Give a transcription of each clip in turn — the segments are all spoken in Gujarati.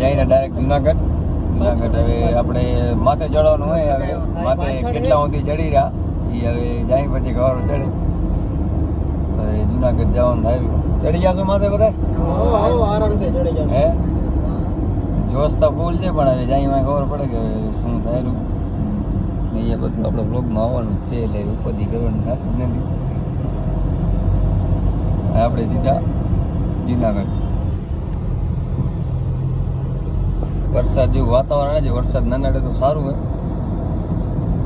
જઈને ડાયરેક્ટ જુનાગઢ. જુનાગઢ હવે આપણે માથે ચડવાનું હોય હવે. માથે કેટલા સુધી ચડી રહ્યા એ હવે જાય પછી ખબર ચડે હવે જુનાગઢ જવાનું થાય. ચડી જશો માથે બધા? હે જોશ. તો ફૂલ છે પણ હવે જાય ખબર પડે કે શું થયેલું. ને એ બધું આપણે બ્લોગમાં આવવાનું છે એટલે ઉપરથી કરવાનું થતું નથી. આપણે સીધા જુનાગઢ. વરસાદ જેવું વાતાવરણ છે, વરસાદ ના નડે તો સારું હોય.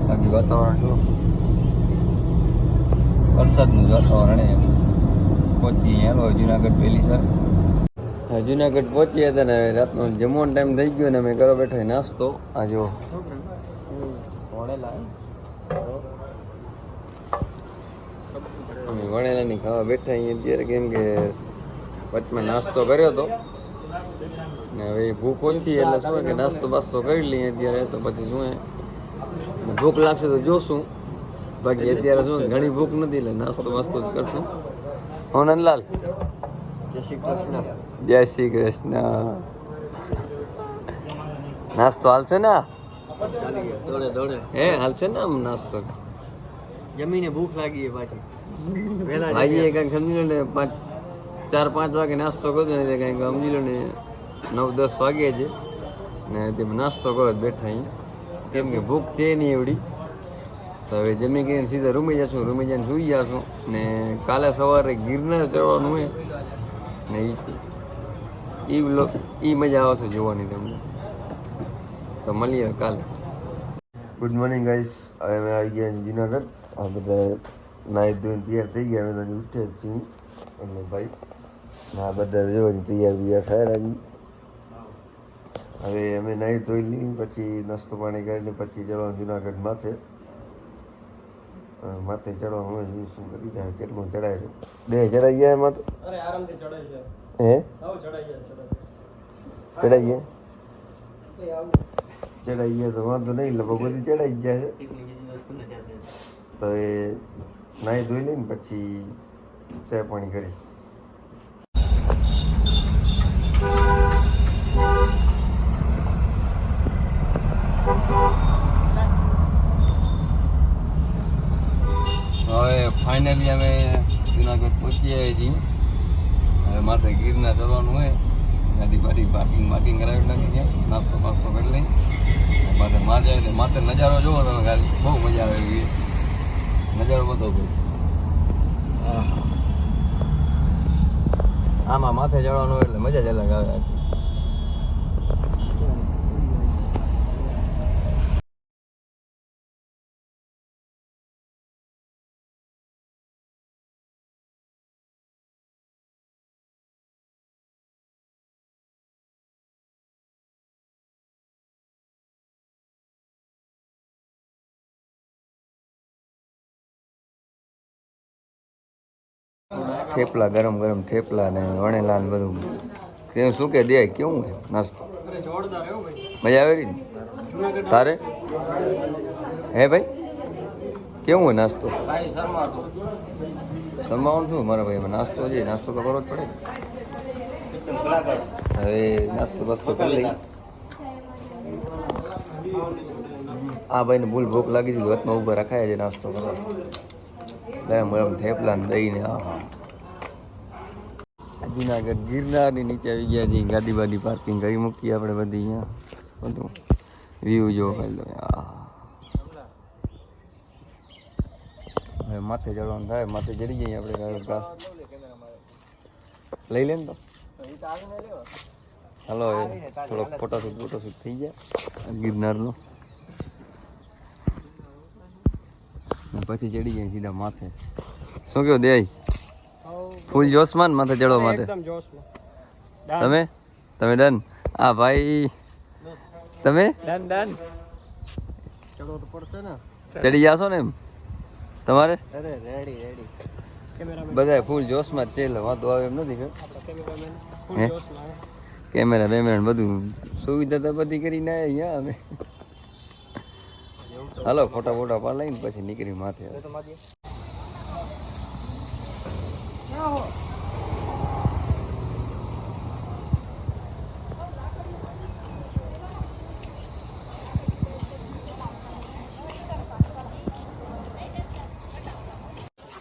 બાકી વાતાવરણ જો વરસાદનું જ વાતાવરણ એમ પહોંચી હેલો, જુનાગઢ પહેલી સર. જુનાગઢ પહોંચી હતા ને રાતનો જમવાનો ટાઈમ થઈ ગયો ને, અમે ઘરે બેઠા નાસ્તો. આ જો વણેલા વણેલાની ખાવા બેઠા અહીંયા અત્યારે, કેમ કે વચમાં નાસ્તો કર્યો હતો. ને હવે ભૂખ ઓછી એટલે શું કે નાસ્તો બાસ્તો કરી લઈએ અત્યારે તો પછી શું ભૂખ લાગશે તો જોશું. બાકી અત્યારે શું ઘણી ભૂખ નથી એટલે નાસ્તો બાસ્તો જ કરશું. આનંદલાલ જય શ્રી કૃષ્ણ. જય શ્રી કૃષ્ણ. નાસ્તો હાલશે ને? દોડે દોડે. હે હાલશે ને આમ નાસ્તો? જમીને ભૂખ લાગી પાછી. વહેલા ભાઈએ કંઈક સમજી લો ને પાંચ ચાર પાંચ વાગે નાસ્તો કર્યો ને તે સમજી લો ને. નવ દસ વાગે છે ને તેમ નાસ્તો કરો બેઠા અહીં. કેમ કે ભૂખ છે નહીં એવડી. તો હવે જમી કરીને સીધા રૂમી જશું. રૂમી જઈને સૂઈ જશું. ને કાલે સવારે ગિરનાર ચડવાનું હોય. ને એ એ મજા આવશે જોવાની તમને. તો મળીએ કાલે. ગુડ મોર્નિંગ ગાઈસ હવે અમે આવી ગયા જુનાગઢ આ બધા નાહી ધોઈને તૈયાર થઈ ગયા. તો ઉઠે છીએ. એટલે ભાઈ, ના બધા જોવાની તૈયાર બિયાર થયા હજી હવે અમે નાહી ધોઈ લઈ પછી નાસ્તો પાણી કરીને પછી ચડવાનું જુનાગઢ માથે. માથે ચડવાનું હું શું કરી જાય કેટલું ચડાય છે? બે ચડાઈ ગયા એમાં અરે આરામથી ચડાઈ જાય હે? ચડાઈ ગયા ચડાઈ ગયા. તો વાંધો નહીં લગભગ બધી ચડાઈ ગયા જાય છે. તો એ નાહી ધોઈ લઈને પછી ચા પાણી કરી હવે ફાઇનલી અમે જુનાગઢ પહોંચી આવ્યા છીએ. હવે માથે ગીરના ચડવાનું હોય. ગાડી બાડી પાર્કિંગ પાર્કિંગ કરાવી નાખી ગયા નાસ્તો પાસ્તો કરી લઈ. માથે માથે માથે નજારો જોવો તમે ખાલી. બહુ મજા આવે એવી. નજારો બધો ભાઈ. આમાં માથે ચડવાનું હોય એટલે મજા જ અલગ આવે. આખી. થેપલા, ગરમ ગરમ થેપલા ને વણેલા ને બધું. તેનું શું કે દે કેવું હે નાસ્તો? હો મજા આવે ને? તારે? હે ભાઈ? કેવું હોય નાસ્તો? ભાઈ શર્મા તો સમાવવાનું શું? મારા ભાઈ નાસ્તો છે, નાસ્તો તો કરવો જ પડે. હવે નાસ્તો બસ્તો કરી લઈ આ ભાઈને ભૂલ ભૂખ લાગી દીધી વચમાં ઊભા રખાયા છે નાસ્તો કરવા. ગરમ ગરમ થેપલા ને દહીં ને આહા જુનાગઢ ગિરનારની નીચે આવી ગયા છીએ. ગાડી બાડી પાર્કિંગ કરી મૂકી આપણે બધી અહીંયા. બધું. વ્યૂ જો પહેલો હવે માથે ચડવાનું થાય. માથે ચડી જઈએ આપણે લઈ લે ને તો. હાલો, એ થોડોક ફોટોશૂટ ફોટોશૂટ થઈ જાય ગિરનારનો. પછી ચડી જાય સીધા માથે. શું કહો દે ફૂલ જોશમાં ને માથે ચડવા માટે? તમે? તમે ડન? આ ભાઈ તમે? Done done. ચડવો તો પડશે ને. ચડી જાશો ને એમ? તમારે? અરે રેડી રેડી બધા ફૂલ જોશમાં જ છે એટલે વાંધો આવે એમ નથી કે. કેમેરા બેમેરા બધું સુવિધા તો બધી કરીને આવ્યા અહીંયા અમે. હાલો ફોટા ફોટા પાડ લઈને પછી નીકળી માથે.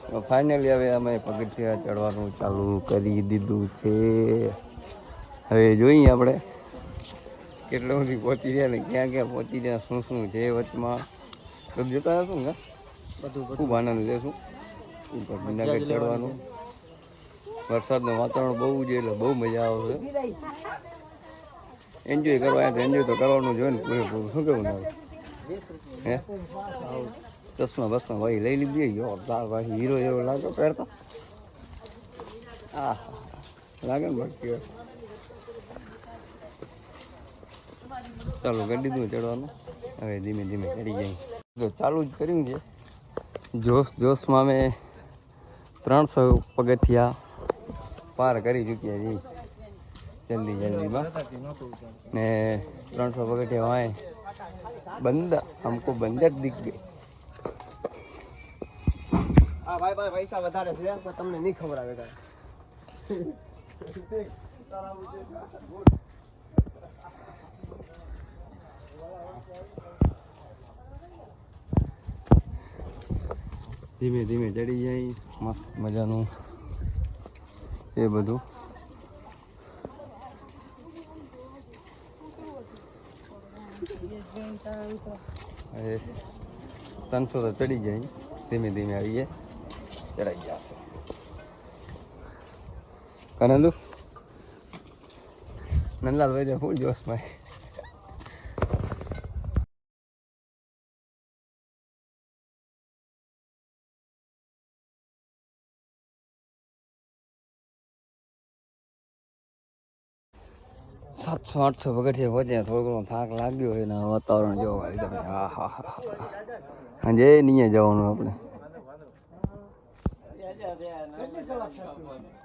તો ફાઇનલી હવે અમે પગથિયા ચડવાનું ચાલુ કરી દીધું છે. હવે જોઈએ આપણે કેટલો સુધી પહોંચી ગયા ને ક્યાં ક્યાં પહોંચી ગયા શું શું છે વચમાં. તો જોતા હશું ને? બધું ખૂબ આનંદ લેશું ઉપર ચડવાનું વરસાદનું વાતાવરણ બહુ છે એટલે બહુ મજા આવશે એન્જોય કરવા એન્જોય તો કરવાનું જોઈએ ને પૂરેપૂરું. શું કેવું ના હે? ચશ્મા બસમાં ભાઈ લઈ લીધી જોરદાર ભાઈ હીરો જેવો લાગ્યો પહેરતા. આ લાગે ને બાકી ચાલો કરી દીધું ચડવાનું. હવે ધીમે ધીમે ચડી જાય. તો ચાલુ જ કર્યું છે. જોશ, જોશમાં અમે ત્રણસો પગથિયા પાર કરી ચૂક્યા છીએ. જલ્દી જલ્દીમાં ને ત્રણસો પગથે વાય બંદા હમકો બંદર દીખ ગઈ. હા ભાઈ ભાઈ પૈસા વધારે પણ તમને નહીં ખબર આવે કાંઈ. ધીમે ધીમે ચડી જાય. મસ્ત મજાનું. એ બધું. ત્રણસો તો ચડી જાય ધીમે ધીમે આવીએ. ચડાઈ જશે કનલુ નંદલાલ ભાઈ શું જોશમાં સાતસો આઠસો પગથિયે પહોંચ્યા થોડો થાક લાગ્યો હોય ને વાતાવરણ જોવા વાળી તમે. હા હા હા સાંજે નહીં જવાનું આપણે.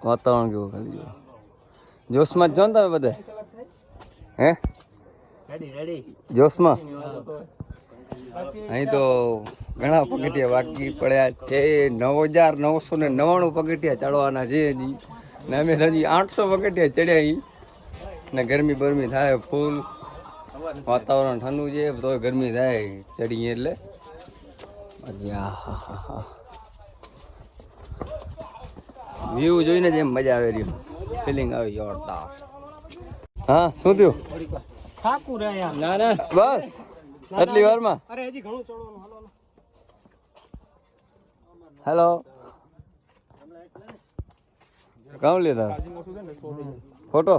વાતાવરણ કેવું ખાલી જો જોશમાં જ છો ને તમે બધા? હે? જોશમાં? અહીં તો ઘણા પગથિયા બાકી પડ્યા છે. નવ હજાર નવસો ને નવ્વાણું પગથિયા ચડવાના છે હજી. ને અમે હજી આઠસો પગથિયા ચડ્યા અહીં ને ગરમી બરમી થાય ફૂલ. વાતાવરણ ઠંડુ છે તોય ગરમી થાય ચડીએ એટલે. વ્યૂ જોઈને જ એમ મજા આવે રહી ફિલિંગ આવી જોરદાર. હા શું થયું? ના ના. બસ. આટલી વારમાં? અરે હજી ઘણું ચડવાનું. હેલો કામ લીધા ફોટો?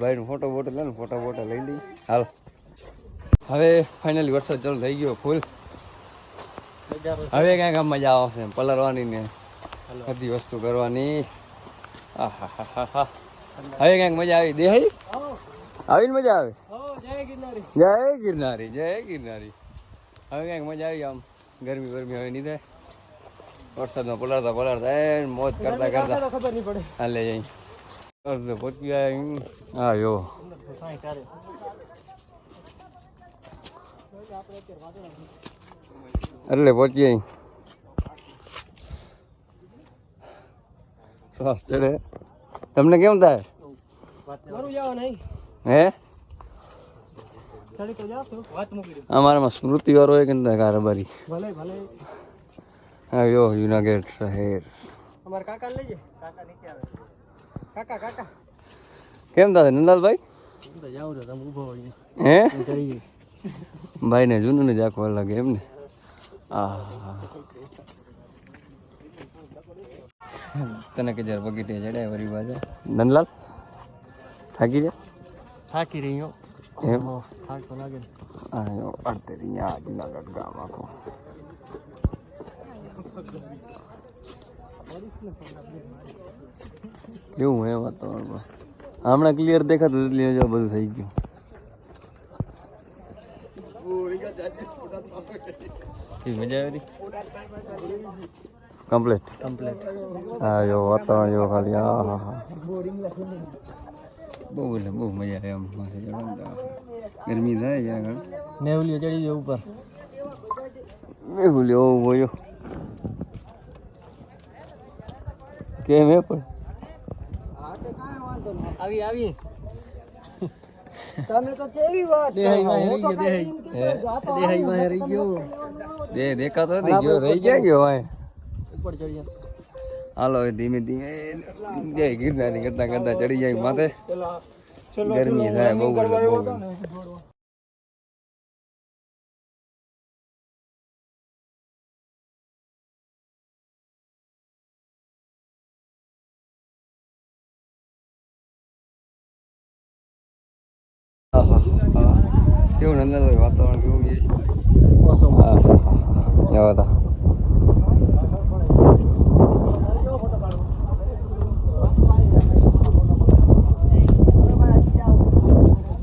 ભાઈ ફોટો બોટો લે ને ફોટો બોટો લઈ લઈ હાલ. હવે ફાઇનલી વરસાદ ચાલુ થઈ ગયો ફૂલ હવે ક્યાંક આમ મજા આવશે પલરવાની ને બધી વસ્તુ કરવાની. હવે ક્યાંક મજા આવી. દેહાઈ? આવીને મજા આવે? જય ગિરનારી. જય ગિરનારી જય ગિરનારી. હવે ક્યાંક મજા આવી આમ. ગરમી ગરમી હવે નહીં થાય. વરસાદમાં પલાળતા પલાળતા એ મોજ કરતા કરતા. ખબર નહીં પડે. હાલે જઈ. અર્ધ પહોંચી ગયા આવ્યો એટલે પહોંચી શ્વાસ ચડે. તમને કેમ થાય? હે? અમારામાં સ્મૃતિ વાળો હોય કે કારોબારી? ભલે ભલે. હા યો જુનાગઢ શહેર. અમાર કાકા લઈ જાય? કાકા નીચે આવે. કાકા કાકા. કેમ દાદા નંદાલભાઈ? હું તો તમે ઊભો હોય હે? ચડી ગઈ ભાઈને જૂનું ને જાખવા લાગે એમ ને? આ તને કે જરા ત્યાં ચડાય વરી બાજુ નંદલાલ થાકી જા? થાકી રહી હો. એમ? થાક તો લાગે ને. આ અડતે રહી આ જુનાગઢ ગામ આખું. કેવું હે વાતાવરણમાં. હમણાં ક્લિયર દેખાતું એટલે જો બધું થઈ ગયું. મજા આવી કમ્પ્લીટ કમ્પ્લીટ હા જો વાતાવરણ જો ખાલી હા હા બહુ એટલે બહુ મજા આવે આમ. ગરમી થાય આગળ. મેહુલીઓ ચડી ગયો ઉપર. મેહુલિયો એવો બોયો કેમ હે પણ. આવી આવી. તમે તો કેવી વાત? રહી ગયો, દે દેખાતો નથી ગયો રહી ગયા ગયો ભાઈ ઉપર ચડી હાલો ધીમે ધીમે જય ગિરનારી કરતા કરતા ચડી જાય માથે. ગરમી થાય બહુ એટલે બહુ આહા, આહા. કેવું નંદન વાતાવરણ કેવું છે હા, હા, હા. એવા હતા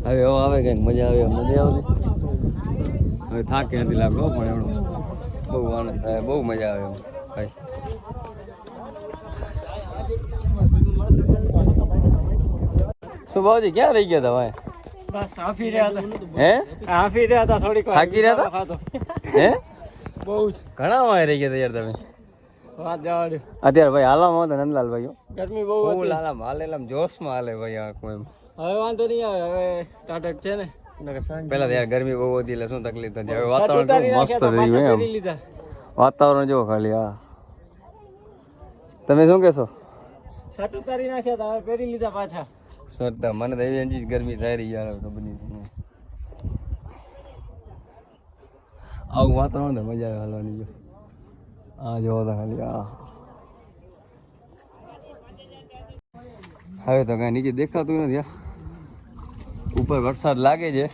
હવે એવો આવે કંઈક મજા આવે એમ નથી આવતી હવે થાક કે નથી લાગતો પણ એવડો બહુ મજા આવે એમ. ભાઈ શું ક્યાં રહી ગયા હતા ભાઈ? હાફી રહ્યા હતા હે? હાફી રહ્યા હતા થોડીક થાકી રહ્યા હતા? હે? બહુ ઘણા વાય રહી ગયા હતા યાર તમે. અત્યારે ભાઈ હાલામાં હતા નંદલાલ ભાઈ ગરમી બહુ બહુ લાલામ હાલેલામ જોશમાં હાલે ભાઈ આખું એમ. હવે વાંધો નહીં આવે હવે ટાટક છે ને. પેલા તો યાર ગરમી બહુ હતી એટલે શું તકલીફ હતી હવે વાતાવરણ મસ્ત રહ્યું એમ. વાતાવરણ જો ખાલી હા. તમે શું કહેશો? શર્ટ ઉતારી નાખ્યા હતા હવે પહેરી લીધા પાછા. સરતા મને તો એવી જ ગરમી થાય રહી યાર ખબર નહીં આવું વાતાવરણ તો મજા આવે હાલવાની જો. આ જોવો તો ખાલી આ હવે તો કાંઈ નીચે દેખાતું નથી ઉપર વરસાદ લાગે છે.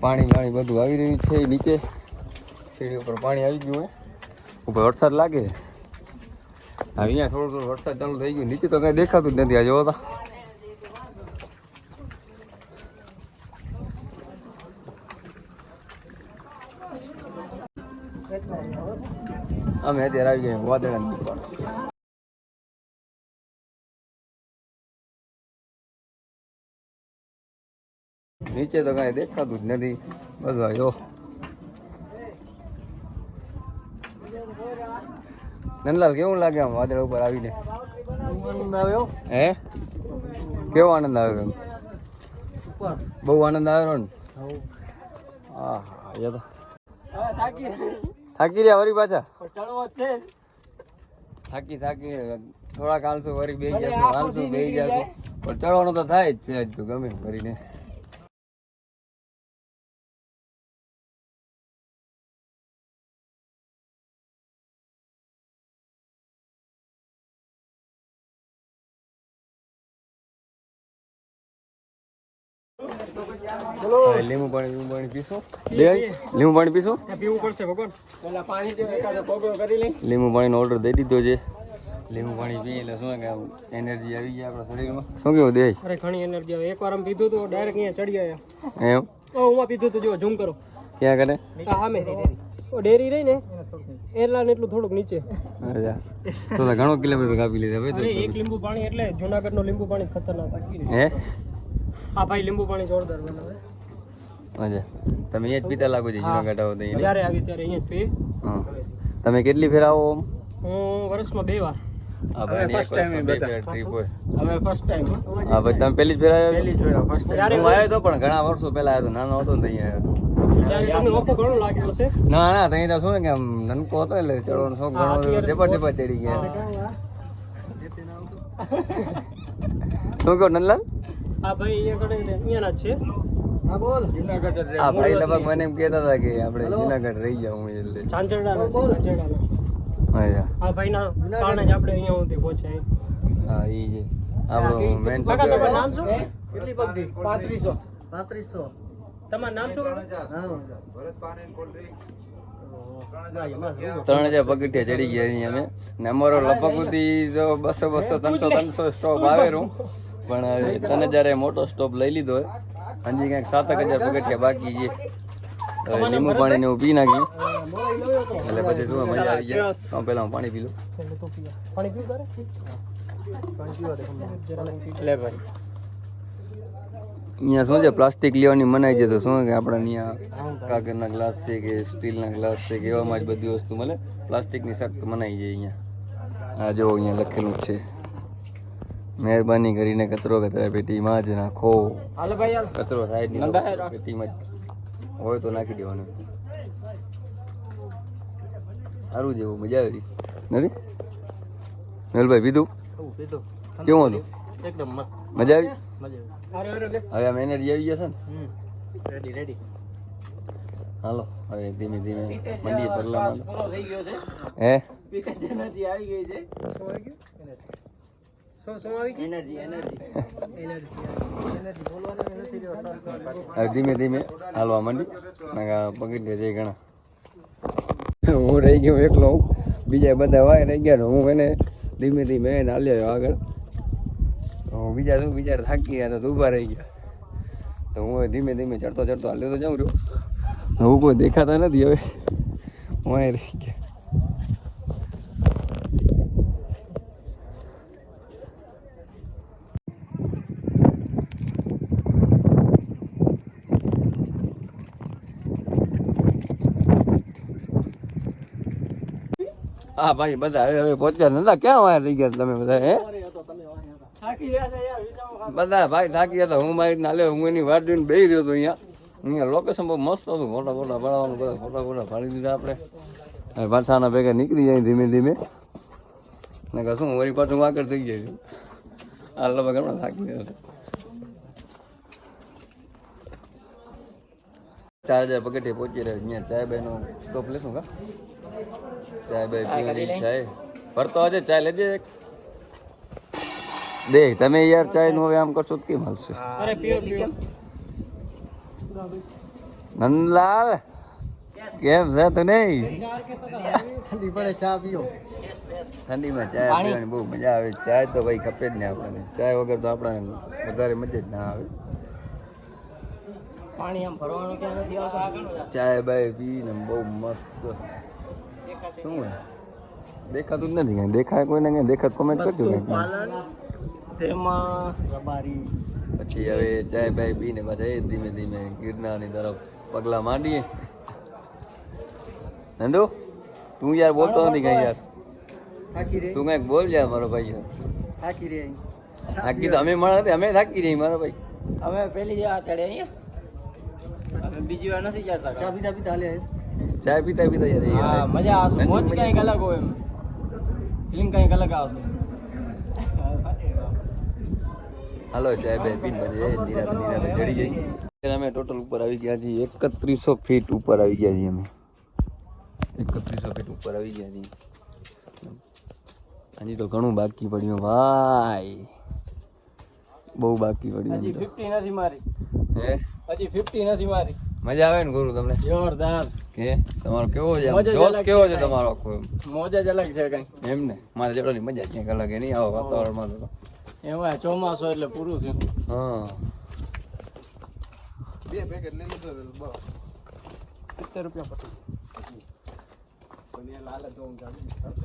પાણી પાણી બધું આવી રહ્યું છે નીચે. સીડી ઉપર પાણી આવી ગયું ઉપર વરસાદ લાગે. અહીંયા થોડો થોડો વરસાદ ચાલુ થઈ ગયું. નીચે તો કઈ દેખાતું જ નથી આ જોવો અમે અત્યારે આવી ગયા વાદળાની નીચે તો કાંઈ દેખાતું જ નથી. બધું આ નંદલાલ કેવું લાગે આમ વાદળ ઉપર આવીને? આનંદ આવ્યો હે. કેવો આનંદ આવ્યો એમ? બહુ આનંદ આવ્યો ને? હા એ તો. થાકી. થાકી રહ્યા વરી પાછા? ચડવો છે. થાકી થાકી. થોડાક હાલશું વરી બે જશું હાલશું બે જશું. પણ ચડવાનું તો થાય જ છે તો ગમે કરીને લીંબુ પાણી લીંબુ પાણી પીશું. દે લીંબુ પાણી પીશું? પીવું પડશે ભગવાન. પેલા પાણી કરી લઈ. લીંબુ પાણીનો ઓર્ડર દઈ દીધો છે. લીંબુ પાણી પીએ એટલે શું કે એનર્જી આવી જાય આપણા શરીરમાં. શું કેવું દે અરે ઘણી એનર્જી આવે. એકવાર આમ પીધું તો ડાયરેક્ટ અહીંયા ચડી ગયા. એમ? ઓ હું પીધું તો જો ઝૂમ કરો. ક્યાં કરે? સામે. ડેરી રહી ને? એટલા ને એટલું થોડુંક નીચે. તો ઘણો કિલોમીટર કાપી લીધા ભાઈ એક લીંબુ પાણી એટલે જુનાગઢનું લીંબુ પાણી ખતરનાક. હે? આ ભાઈ લીંબુ પાણી જોરદાર બનાવે. અચ્છા. તમે અહીંયા જ પીતા લાગો છો જુનાગઢ આવો તો જ્યારે આવી ત્યારે અહીંયા જ પી. તમે કેટલી ફેર આવો હું વર્ષમાં બે વાર. આ ભાઈની એક વર્ષમાં બે ફેર ટ્રીપ હોય. હવે ફર્સ્ટ ટાઈમ હા. ભાઈ તમે પહેલી ફેર આવ્યા? પહેલી જ વાર ફર્સ્ટ હું આવ્યો તો પણ ઘણા વર્ષો પહેલા આવ્યો નાનો હતો ને ના ના તઈ તો શું ને કે આમ નનકો હતો એટલે ચડવાનો શોખ ઘણો હતો. ટેપા ટેપા ચડી ગયા. શું કહો નંદલાલ? આ ભાઈ અહીંયા કણે અહીંયાના છે. હા આ ભાઈ લગભગ મને એમ કહેતા હતા કે આપણે જુનાગઢ રહી જાવ હું એટલે. ચાંચરડાના છે ચાંચરડાના અચ્છા કારણે જ આપણે અહીંયા સુધી પહોંચ્યા હા ઈ છે. આપણો મેન તમારું નામ શું? કેટલી પગડી પાંત્રીસો. પાંત્રીસો. તમારું નામ શું કાકા? ત્રણ હજાર. પગથિયા ચડી ગયા અહીંયા અમે. ને અમારો લગભગ સુધી જો બસો બસો ત્રણસો ત્રણસો સ્ટોપ આવેલું. પણ ત્રણ હજાર મોટો સ્ટોપ લઈ લીધો હોય. હજી કંઈક સાતક હજાર પગથિયા બાકી છે. હવે લીંબુ પાણી ને હું પી નાખી એટલે પછી શું મજા આવી જાય. તો પેલા હું પાણી પી લઉં. પાણી પીવું લે. ભાઈ. અહીંયા શું છે પ્લાસ્ટિક લેવાની મનાઈ છે તો શું કે આપણે અહીંયા કાગળના ગ્લાસ છે કે સ્ટીલના ગ્લાસ છે કે એવામાં જ બધી વસ્તુ મળે. પ્લાસ્ટિકની સખ્ત મનાઈ છે અહીંયા. આ જો અહીંયા લખેલું છે. મહેરબાની કરીને કચરો કચરા પેટીમાં જ નાખો. હાલો ભાઈ હાલ. કચરો થાય જ નહીં. પેટીમાં જ. હોય તો નાખી દેવાનું. સારું જેવું મજા આવી નથી? મેલભાઈ પીધું? કેવું હતું? એકદમ મસ્ત. મજા આવી? હવે આ એનર્જી આવી જશે ને? રેડી રેડી હાલો હવે ધીમે ધીમે મંડી પરલામાં પૂરો થઈ ગયો છે. હે? એનર્જી આવી ગઈ છે. ધીમે ધીમે હાલવા માંડી. નાકા દે જઈ ઘણા. હું રહી ગયો એકલો બીજા બધા વાય રહી ગયા હું એને ધીમે ધીમે એને હાલ્યો આગળ. તો બીજા શું બીજા થાકી ગયા તો ઊભા રહી ગયા. તો હું ધીમે ધીમે ચડતો ચડતો હાલ્યો તો જાઉં રહ્યો. હું કોઈ દેખાતા નથી હવે. હું અહીં રહી ગયા. હા ભાઈ બધા હવે હવે પહોંચ્યા નતા. ક્યાં વાય રહી ગયા તમે બધા હે? બધા ભાઈ થાકી હતા. હું મારી નાલે હું એની વાટ જોઈને બેહી રહ્યો હતો અહીંયા. અહીંયા લોકેશન બહુ મસ્ત હતું. ફોટા ફોટા પડાવવાનું બધા ફોટા ફોટા પાડી દીધા આપણે. હવે પાછાના ભેગા નીકળી જાય ધીમે ધીમે. ને શું વળી પાછું આગળ થઈ જાય. છે આ લગભગ હમણાં થાકી ગયા ચાર હજાર પગથિયે પહોંચી રહ્યા અહીંયા ચાય નો સ્ટોપ લેશું કા? ચાય બાય પીવાની ચાય. ફરતો આજે ચાય લેજે એક. દેખ તમે યાર ચાયનું હવે આમ કરશો તો કેમ હાલશે? અરે પીઓ પીઓ. નંદલાલ કેમ છે તો નહીં ઠંડી પડે ચા પીઓ. ઠંડીમાં ચાય પીવાની બહુ મજા આવે. ચાય તો ભાઈ ખપે જ ને આપણને. ચાય વગર તો આપણને વધારે મજા જ ના આવે. પાણી આમ ભરવાનું ક્યાં નથી આવતું. ચાય બાય પીને બહુ મસ્ત. શું હોય? દેખાતું જ નથી કાંઈ. દેખાય કોઈને કઈ? દેખાત કોમેન્ટ કરજો પાલન તેમાં રબારી. પછી હવે ચાય બાય પીને પાછા એ ધીમે ધીમે ગિરનારની તરફ પગલા માંડીએ. નંદુ તું યાર બોલતો નથી કઈ યાર. તું કંઈક બોલ યાર મારો ભાઈ યાર. થાકી રહી. થાકી તો અમે મળ્યા અમે થાકી રહી મારો ભાઈ. અમે પેલી આ ચડે અહીંયા? બીજી વાર નથી જતા ચા પીતા પીતા હાલે ચા પીતા પીતા યાર હા મજા આવશે. મોજ કંઈક અલગ હોય એમ. ફિલ્મ કંઈક અલગ આવશે. હાલો ચા બે પીન એ નિરાતે નિરાતે ચડી જઈ. અમે ટોટલ ઉપર આવી ગયા છીએ. એકત્રીસો ફીટ ઉપર આવી ગયા છીએ અમે. એકત્રીસો ફીટ ઉપર આવી ગયા છીએ. હજી તો ઘણું બાકી પડ્યું. ભાઈ બહુ બાકી પડ્યું હજી હજી ફિફ્ટી નથી મારી. હે? હજી ફિફ્ટી નથી મારી. મજા આવે ને ગુરુ તમને? જોરદાર. કે? તમારો કેવો છે? જોશ કેવો છે તમારો આખો મોજા જ અલગ છે કઈ. એમ ને? મારે જેટલી મજા ક્યાંક અલગ એ નહીં આવો વાતાવરણમાં તો. એમાં ચોમાસું એટલે પૂરું થયું હા. બે પેકેટ લઈ લીધો બસ. સિત્તેર રૂપિયા પડી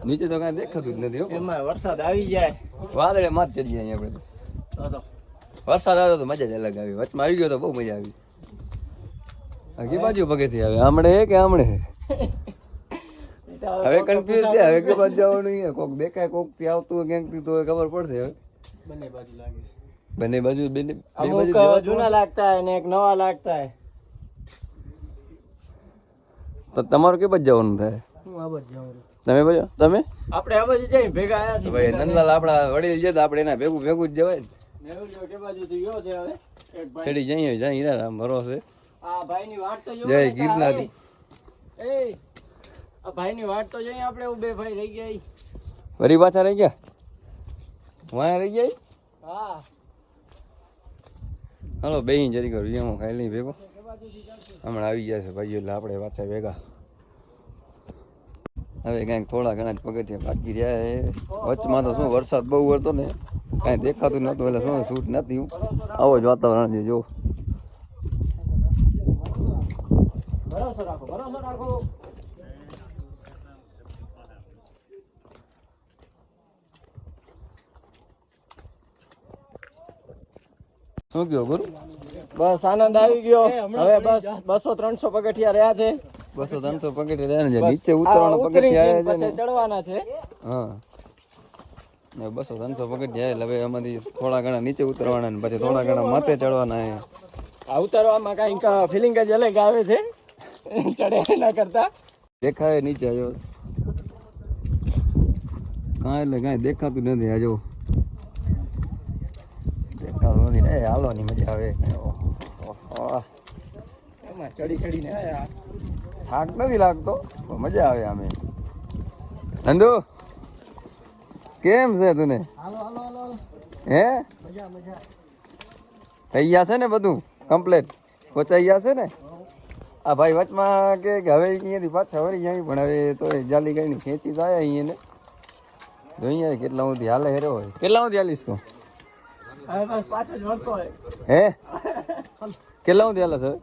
નીચે તો કાંઈ દેખાતું જ નથી એમાં વરસાદ આવી જાય. વાદળે માત ચડી જાય અહીંયા આપણે વરસાદ આવ્યો તો મજા જ અલગ આવી. વચમાં આવી ગયો તો બહુ મજા આવી. કે બાજુ પગેથી આવે? આમણે હે કે આમણે હવે કન્ફ્યુઝ છે હવે કે બાજુ જવાનું છે કોક દેખાય કોકથી આવતું હોય ક્યાંકથી તો ખબર પડશે હવે. બંને બાજુ લાગે. બંને બાજુ બંને બાજુ અમુક જૂના લાગતા હોય ને એક નવા લાગતા હોય. તો તમારું કે બાજુ જવાનું થાય? હું આ બાજુ જાઉં તમે બાજુ? તમે? આપણે આ બાજુ જઈ ભેગા આયા છીએ ભાઈ નંદલાલ આપણા વડીલ છે તો આપણે એના ભેગું ભેગું જ જવાય ને. કે બાજુથી ગયો છે હવે. એક ભાઈ. ચડી જઈએ જ્યાં હીરારામ ભરોસે. આ ભાઈની વાટ તો જય ગિરનારી. એ આ ભાઈની વાટ તો જોઈએ આપણે ઉભે ભાઈ રહી ગયા વરી પાછા રહી ગયા? વાય રહી ગયા? હા. હાલો બેહીને જરી કરું હું ખાઈ લઈ ભેગો. હમણાં આવી ગયા છે ભાઈઓ એટલે આપણે પાછા ભેગા. હવે કાંઈક થોડા ઘણા જ પગથિયા બાકી રહ્યા છે. વચમાં તો શું વરસાદ બહુ હતો ને કાંઈ દેખાતું નહોતું એટલે શું શૂટ નથી આવો જ વાતાવરણ છે જો ભરોસો રાખો ભરોસો રાખો. શું ગયો ગુરુ? બસ આનંદ આવી ગયો. હવે બસ બસો ત્રણસો પગથિયા રહ્યા છે. બસો ત્રણસો પગથિયા રહ્યા છે. નીચે ઉતરવાનો પગથિયા છે, આવ્યા છે ને. ચડવાના છે. હા. ને બસો ત્રણસો પગથિયા એટલે હવે એમાંથી થોડા ઘણા નીચે ઉતરવાના ને પછી થોડા ઘણા માથે ચડવાના આ ઉતારવામાં કાંઈક ફિલિંગ જ અલગ આવે છે. ચડે ના કરતા. દેખાય નીચે આવ્યો કાંઈ એટલે કાંઈ દેખાતું નથી આજો. દેખાતું નથી. ને એ હાલવાની મજા આવે. એમાં ચડી ચડીને થાક નથી લાગતો પણ મજા આવે આમે નંદુ કેમ છે તુને? હાલો હાલો હાલો હાલો. હે? મજા મજા. થઈ ગયા છે ને બધું? કમ્પ્લેટ? પહોંચાઈ ગયા છે ને? આ ભાઈ વચમાં કે હવે અહીંયાથી પાછા વળી જાય પણ હવે તો જાલી ગાડી ખેંચી જાય અહીંયા ને જોઈએ કેટલા સુધી હાલે હેરો હોય. કેટલા સુધી હાલીશ તું? હે? કેટલા સુધી હાલે સર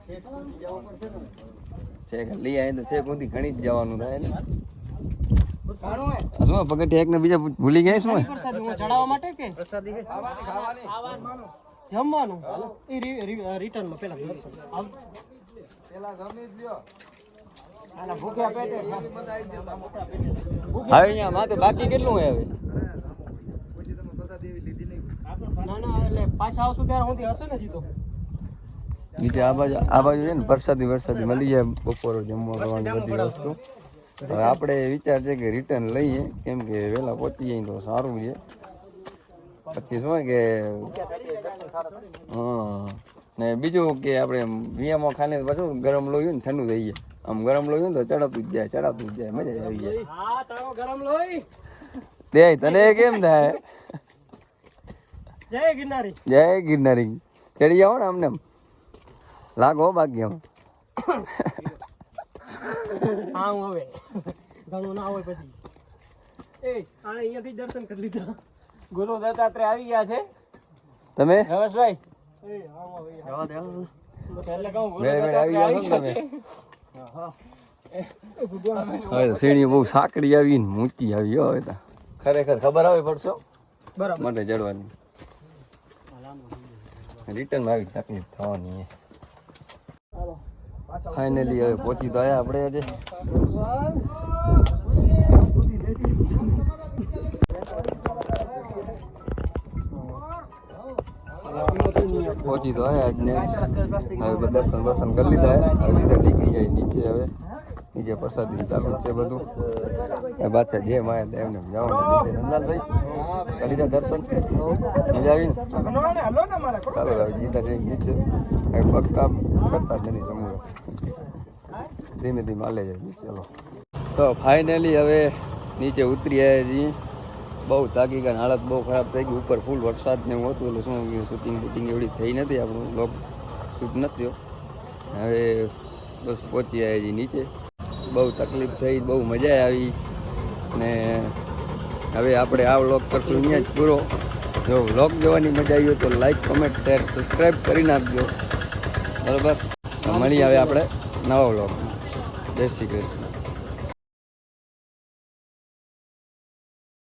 છે લઈ આવે તો છે સુધી ઘણી જ જવાનું થાય ને. શું પગથિયા એક ને બીજા ભૂલી ગયા શું? હું ચડાવવા માટે કે? જમવાનું. રિટર્નમાં પેલા ભૂખ્યા હવે અહીંયા માથે બાકી કેટલું હોય હવે? ના ના એટલે પાછા આવશું ત્યારે સુધી હશે ને આ બાજુ આ બાજુ છે ને વરસાદી વરસાદી મળી જાય બપોરે જમવા કરવાની બધી વસ્તુ. હવે આપણે વિચાર છે કે રિટર્ન લઈએ કેમ કે વહેલા પહોંચી જઈએ તો સારું છે. પછી શું હોય કે હા. ને બીજું કે આપણે વિયામાં ખાને પાછું ગરમ લોહી ને ઠંડુ થઈ જાય. આમ ગરમ લોહી ને તો ચડાતું જ જાય ચડાતું જ જાય મજા આવી જાય. હા તારો ગરમ લોહી. દે તને કેમ થાય? જય ગિરનારી. જય ગિરનારી. ચડી જાઓ ને આમને લાગો બાકી આમ હા હું હવે. ઘણું ના હોય પછી. એ આને અહીંયાથી દર્શન કરી લીધા. ગુરુ દત્તાત્રેય આવી ગયા છે. તમે? હવે જવા દે સીડી બહુ સાંકડી આવી ને મૂકી આવી હો હવે તો. ખરેખર ખબર આવે પડશો બરાબર. માટે ચડવાની રિટર્ન આવી તકલીફ થવાની ફાઇનલી હવે પહોંચી તો આયા આપણે આજે. પહોંચી તો આયા જ ને. હવે દર્શન દર્શન કરી લીધા હવે સીધા નીકળી જાય નીચે હવે. નીચે પ્રસાદી ચાલુ છે બધું. હવે બાદશાહ જે માયા એમને જવાનું નીચે નંદલાલભાઈ કરી લીધા દર્શન. મજા આવી ને? ચાલો, હવે જીતા જઈ નીચે. હવે પગ કામ કરતા જ નથી સમૂહ ધીમે ધીમે હાલે જાય. ચાલો તો ફાઇનલી હવે નીચે ઉતરી આવ્યા છીએ. બહુ તાકી ગયા હાલત બહુ ખરાબ થઈ ગઈ. ઉપર ફૂલ વરસાદ ને એવું હતું, એટલે શું શૂટિંગ બૂટિંગ એવડી થઈ નથી આપણું. લોક શૂટ નથી હવે બસ પહોંચી આવ્યા છીએ નીચે. બહુ તકલીફ થઈ, બહુ મજા આવી. ને હવે આપણે આ વ્લોગ કરશું અહીંયા જ પૂરો. જો વ્લોગ જોવાની મજા આવી હોય તો લાઈક કમેન્ટ શેર સબસ્ક્રાઈબ કરી નાખજો. બરાબર? મળી આવે આપણે નવા વ્લોગ જય શ્રી કૃષ્ણ.